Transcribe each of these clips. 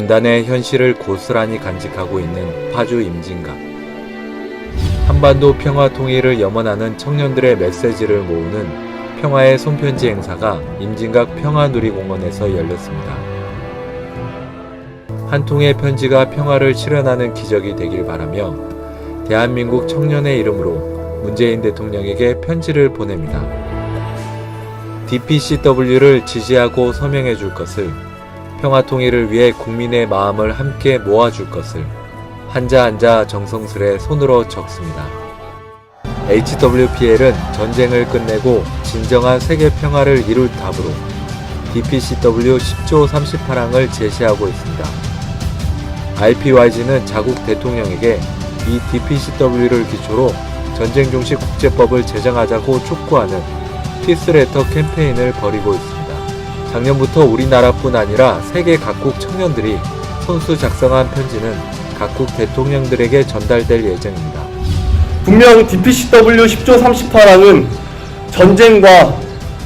분단의 현실을 고스란히 간직하고 있는 파주 임진각. 한반도 평화 통일을 염원하는 청년들의 메시지를 모으는 평화의 손편지 행사가 임진각 평화누리공원에서 열렸습니다. 한 통의 편지가 평화를 실현하는 기적이 되길 바라며 대한민국 청년의 이름으로 문재인 대통령에게 편지를 보냅니다. DPCW를 지지하고 서명해 줄 것을 평화 통일을 위해 국민의 마음을 함께 모아줄 것을 한자 한자 정성스레 손으로 적습니다. HWPL은 전쟁을 끝내고 진정한 세계 평화를 이룰 답으로 DPCW 10조 38항을 제시하고 있습니다. IPYG는 자국 대통령에게 이 DPCW를 기초로 전쟁 종식 국제법을 제정하자고 촉구하는 피스레터 캠페인을 벌이고 있습니다. 작년부터 우리나라뿐 아니라 세계 각국 청년들이 손수 작성한 편지는 각국 대통령들에게 전달될 예정입니다. 분명 DPCW 10조 38항은 전쟁과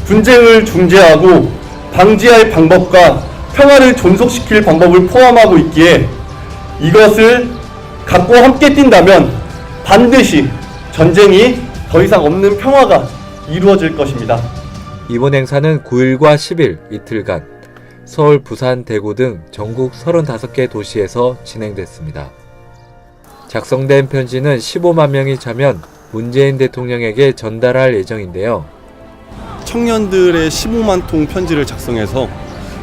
분쟁을 중재하고 방지할 방법과 평화를 존속시킬 방법을 포함하고 있기에 이것을 갖고 함께 뛴다면 반드시 전쟁이 더 이상 없는 평화가 이루어질 것입니다. 이번 행사는 9일과 10일 이틀간 서울, 부산, 대구 등 전국 35개 도시에서 진행됐습니다. 작성된 편지는 15만 명이 차면 문재인 대통령에게 전달할 예정인데요. 청년들의 15만 통 편지를 작성해서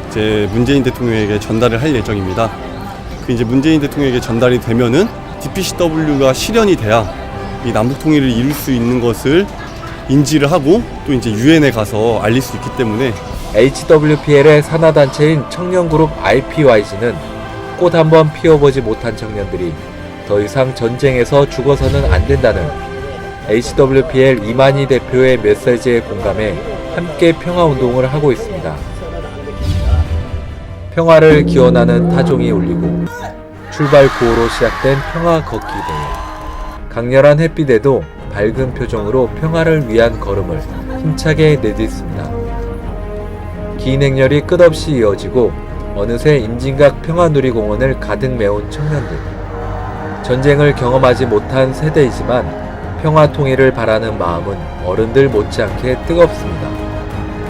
이제 문재인 대통령에게 전달을 할 예정입니다. 그 이제 문재인 대통령에게 전달이 되면은 DPCW가 실현이 돼야 이 남북 통일을 이룰 수 있는 것을 인지를 하고 또 이제 유엔에 가서 알릴 수 있기 때문에 HWPL의 산하단체인 청년그룹 IPYG는 꽃 한 번 피워보지 못한 청년들이 더 이상 전쟁에서 죽어서는 안 된다는 HWPL 이만희 대표의 메시지에 공감해 함께 평화운동을 하고 있습니다. 평화를 기원하는 타종이 울리고 출발 구호로 시작된 평화 걷기 대회. 강렬한 햇빛에도 밝은 표정으로 평화를 위한 걸음을 힘차게 내딛습니다. 긴 행렬이 끝없이 이어지고 어느새 임진각 평화누리공원을 가득 메운 청년들. 전쟁을 경험하지 못한 세대이지만 평화 통일을 바라는 마음은 어른들 못지않게 뜨겁습니다.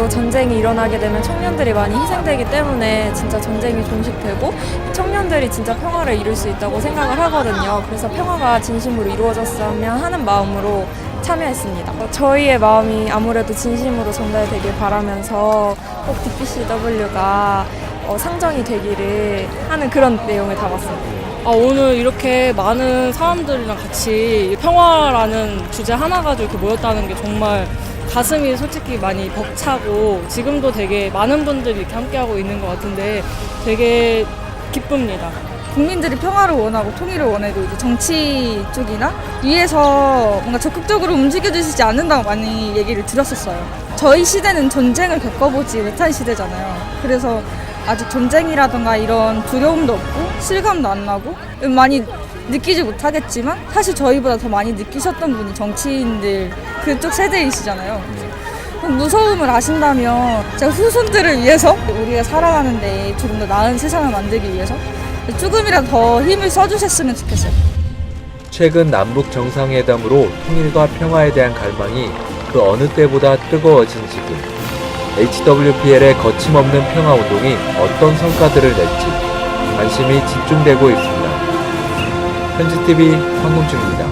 또 전쟁이 일어나게 되면 청년들이 많이 희생되기 때문에 진짜 전쟁이 종식되고 청년들이 진짜 평화를 이룰 수 있다고 생각을 하거든요. 그래서 평화가 진심으로 이루어졌으면 하는 마음으로 참여했습니다. 어, 저희의 마음이 아무래도 진심으로 전달되길 바라면서 꼭 DPCW가 어, 상정이 되기를 하는 그런 내용을 담았습니다. 아, 오늘 이렇게 많은 사람들이랑 같이 평화라는 주제 하나 가지고 이렇게 모였다는 게 정말 가슴이 솔직히 많이 벅차고 지금도 되게 많은 분들이 이렇게 함께하고 있는 것 같은데 되게 기쁩니다. 국민들이 평화를 원하고 통일을 원해도 이제 정치 쪽이나 위에서 뭔가 적극적으로 움직여주시지 않는다고 많이 얘기를 들었었어요. 저희 시대는 전쟁을 겪어보지 못한 시대잖아요. 그래서 아직 전쟁이라든가 이런 두려움도 없고 실감도 안 나고 많이 느끼지 못하겠지만 사실 저희보다 더 많이 느끼셨던 분이 정치인들 그쪽 세대이시잖아요. 그럼 무서움을 아신다면 제가 후손들을 위해서 우리가 살아가는데 조금 더 나은 세상을 만들기 위해서 조금이라도 더 힘을 써주셨으면 좋겠어요. 최근 남북 정상회담으로 통일과 평화에 대한 갈망이 그 어느 때보다 뜨거워진 지금 HWPL의 거침없는 평화운동이 어떤 성과들을 낼지 관심이 집중되고 있습니다. 현지TV 황금준입니다.